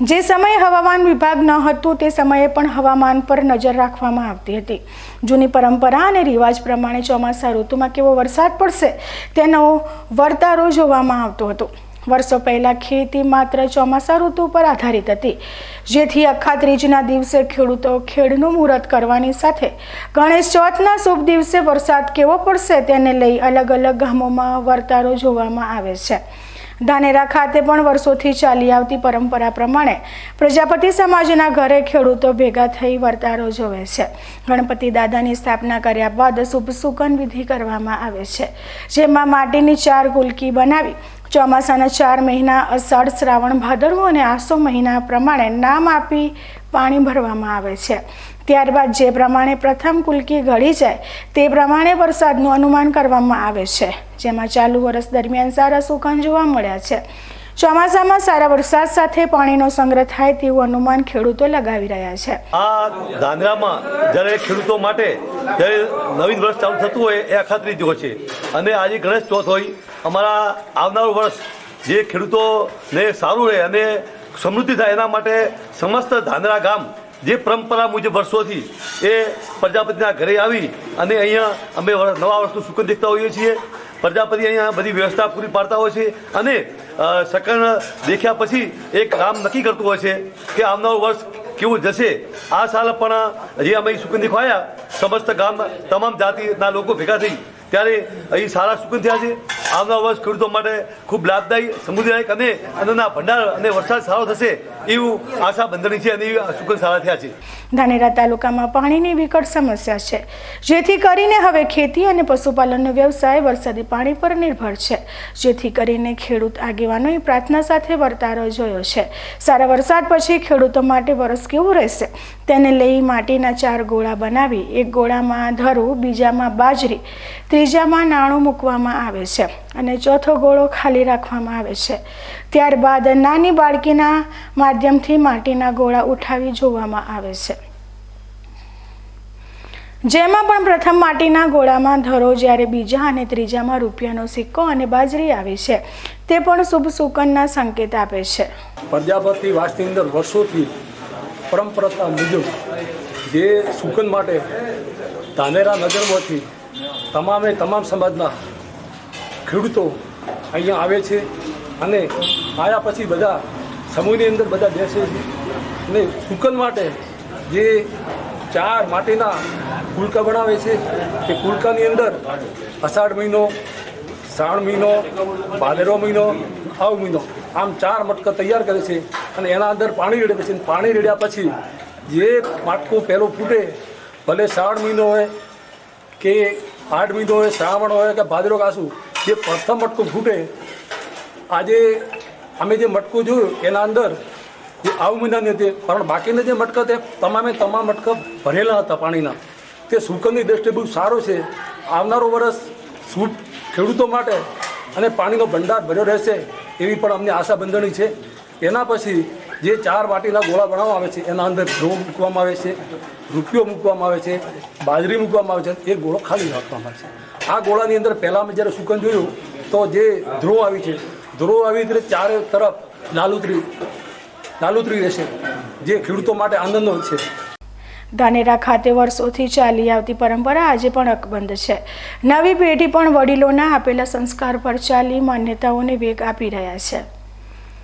જે સમયે હવામાન વિભાગ ન હતું, તે સમયે પણ હવામાન પર નજર રાખવામાં આવતી હતી. જૂની પરંપરા અને રિવાજ પ્રમાણે ચોમાસા ઋતુમાં કેવો વરસાદ પડશે, તેનો વર્તારો જોવામાં આવતો હતો. વર્ષો પહેલાં ખેતી માત્ર ચોમાસા ઋતુ પર આધારિત હતી. જેથી અખા ત્રીજના દિવસે ખેડૂતો ખેડનું મુહૂર્ત કરવાની સાથે ગણેશ ચોથના શુભ દિવસે વરસાદ કેવો પડશે, તેને લઈ અલગ અલગ ગામોમાં વર્તારો જોવામાં આવે છે. ધાનેરા ખાતે પણ વર્ષોથી ચાલી આવતી પરંપરા પ્રમાણે પ્રજાપતિ સમાજના ઘરે ખેડૂતો ભેગા થઈ વર્તારો જોવે છે. ગણપતિ દાદાની સ્થાપના કર્યા બાદ શુભ સુકન વિધિ કરવામાં આવે છે. જેમાં માટીની ચાર ગુલકી બનાવી ચોમાસાના ચાર મહિના અષાઢ શ્રાવણ ભાદરવો અને આસો મહિના પ્રમાણે નામ આપી પાણી ભરવામાં આવે છે. ત્યારબાદ જે પ્રમાણે પ્રથમ કુલકી ઘડી જાય, તે પ્રમાણે વરસાદનું અનુમાન કરવામાં આવે છે. જેમાં ચાલુ વર્ષ દરમિયાન સારા સુકાન જોવા મળ્યા છે. ચોમાસામાં સારા વરસાદ સાથે પાણીનો સંગ્રહ થાય તેવું અનુમાન ખેડૂતો લગાવી રહ્યા છે. આ ધાંધ્રામાં જ્યારે ખેડૂતો માટે જ્યારે નવીન વર્ષ ચાલુ થતું હોય એ અખાતરી હોય છે. અને આજે ગણેશ ચોથ હોય, અમારા આવનારું વર્ષ જે ખેડૂતોને સારું રહે અને સમૃદ્ધિ થાય એના માટે સમસ્ત ધાંધ્રા ગામ જે પરંપરા મુજબ વર્ષોથી એ પ્રજાપતિના ઘરે આવી અને અહીંયા અમે નવા વર્ષનું સુકન દેખતા હોઈએ છીએ. પ્રજાપતિ અહીંયા બધી વ્યવસ્થા પૂરી પાડતા હોય છે અને સકન દેખ્યા પછી એક કામ નક્કી કરતું હોય છે કે આવનારું વર્ષ કેવું જશે? આ સાલ પણ જે અમે સુકન દેખવાયા સમસ્ત ગામ, તમામ જાતિના લોકો ભેગા થઈ. ત્યારે અહીં સારા સુકન થયા છે. આવનાર વર્ષ ખેડૂતો માટે ખૂબ લાભદાયી, સમૃદ્ધિદાયક અને અન્નના ભંડાર અને વરસાદ સારો થશે એવું આશા બંધણી છે અને સુકન સારા થયા છે. ધાનેરા તાલુકામાં પાણીની વિકટ સમસ્યા છે, જેથી કરીને હવે ખેતી અને પશુપાલનનો વ્યવસાય વરસાદી પાણી પર નિર્ભર છે. જેથી કરીને ખેડૂત આગેવાનોએ પ્રાર્થના સાથે વર્તારો જોયો છે. સારા વરસાદ પછી ખેડૂતો માટે વરસ કેવું રહેશે? તેને લઈ માટીના ચાર ગોળા બનાવી, એક ગોળામાં ધરું, બીજામાં બાજરી, ત્રીજામાં નાણું મૂકવામાં આવે છે. અને ચોથો ગોળો ખાલી રાખવામાં આવે છે. ત્યારબાદ નાની બાળકીના માધ્યમથી માટીના ગોળા ઉઠાવી જોવામાં આવે છે. જેમાં પણ પ્રથમ માટીના ગોળામાં ધરો જ્યારે બીજા અને ત્રીજામાં રૂપિયાનો સિક્કો અને બાજરી આવે છે, તે પણ શુભ સુકનના સંકેત આપે છે. પ્રજાપતિ વાસની અંદર વર્ષોથી પરંપરા મુજબ જે સુકન માટે ધાનેરા નગરમાંથી તમામે તમામ સમાજના ખેડૂતો અહીંયા આવે છે અને આવ્યા પછી બધા સમૂહની અંદર બધા બેસે છે. અને સુકન માટે જે ચાર માટીના કુલકા બનાવે છે એ કુલકાની અંદર અષાઢ મહિનો, શ્રાવણ મહિનો, ભાદરવો મહિનો, આવ મહિનો આમ ચાર મટકા તૈયાર કરે છે અને એના અંદર પાણી રેડે છે પાણી રેડ્યા પછી જે માટકું પહેલું ફૂટે, ભલે શ્રાવણ મહિનો હોય કે આઠ મહિનો હોય, શ્રાવણ હોય કે ભાદરો કાસું જે પ્રથમ મટકું ફૂટે આજે અમે જે મટકું જોયું એના અંદર જે આવું મહિનાની હતી પણ બાકીના જે મટકા તે તમામે તમામ મટકા ભરેલા હતા પાણીના તે સુકનની દ્રષ્ટિએ બહુ સારો છે આવનારો વરસ સૂટ ખેડૂતો માટે અને પાણીનો ભંડાર ભર્યો રહેશે એવી પણ અમને આશા બંધણી છે એના પછી જે ચાર વાટીના ગોળા બનાવવામાં આવે છે, એના અંદર ઘઉં મૂકવામાં આવે છે, રૂપિયો મૂકવામાં આવે છે, બાજરી મૂકવામાં આવે છે, એ ગોળો ખાલી રાખવામાં આવે છે. આ ગોળાની અંદર પહેલાં મેં જ્યારે સુકન જોયું, તો જે ધ્રુવ આવી છે ધ્રુવ આવી એટલે ચારે તરફ લાલુતરી લાલુતરી રહેશે, જે ખેડૂતો માટે આનંદનો છે. ધાનેરા ખાતે વર્ષોથી ચાલી આવતી પરંપરા આજે પણ અકબંધ છે. નવી પેઢી પણ વડીલોના આપેલા સંસ્કાર પર ચાલી માન્યતાઓને વેગ આપી રહ્યા છે.